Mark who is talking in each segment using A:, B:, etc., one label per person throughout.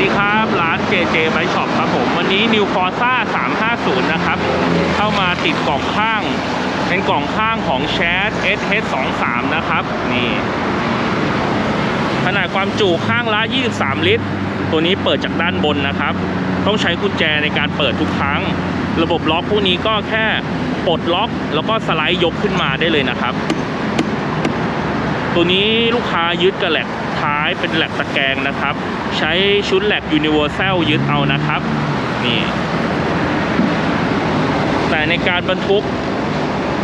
A: ดีครับร้าน JJ Bike Shop ครับผมวันนี้ New Forza 350 นะครับ เข้ามาติดกล่องข้าง เป็นกล่องข้างของ Chat SH23 นะครับ นี่ ขนาดความจุข้างละ 23 ลิตร ตัวนี้เปิดจากด้านบนนะครับ ต้องใช้กุญแจในการเปิดทุกครั้ง ระบบล็อกพวกนี้ก็แค่ปลดล็อก แล้วก็สไลด์ยกขึ้นมาได้เลยนะครับ ตัวนี้ลูกค้ายึดกับแหลก ท้ายเป็นแหลกตะแกรงนะครับ ใช้ชุดแหลก Universal ยึดเอานะครับนี่แต่ในการบรรทุก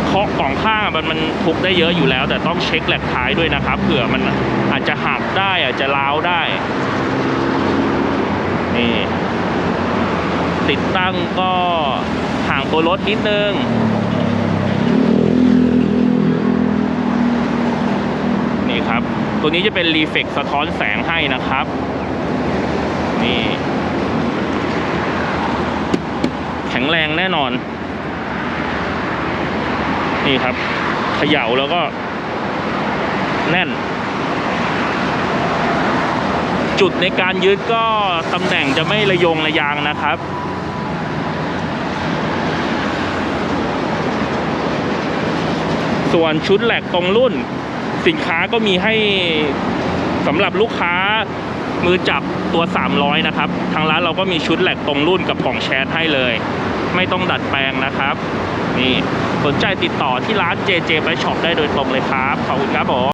A: เคาะกล่องข้างมันมันทุกได้เยอะอยู่แล้ว แต่ต้องเช็คแหลกท้ายด้วยนะครับเผื่อมันอาจจะหักได้อาจจะร้าวได้นี่ติดตั้งก็ห่างตัวรถนิดนึง นี่ครับ ตัวนี้จะเป็นรีเฟกสะท้อนแสงให้นะครับ นี่ แข็งแรงแน่นอน นี่ครับเขย่าแล้วก็ แน่น จุดในการยึดก็ตำแหน่งจะไม่ระยงระยางนะครับส่วนชุดแหลกตรงรุ่น สินค้าก็มีให้สำหรับลูกค้ามือจับตัว 300 นะครับ ทางร้านเราก็มีชุดแหลกตรงรุ่นกับกล่องแชทให้เลย ไม่ต้องดัดแปลงนะครับ นี่สนใจติดต่อที่ร้าน JJ ไปช็อปได้โดยตรงเลยครับ ขอบคุณครับผม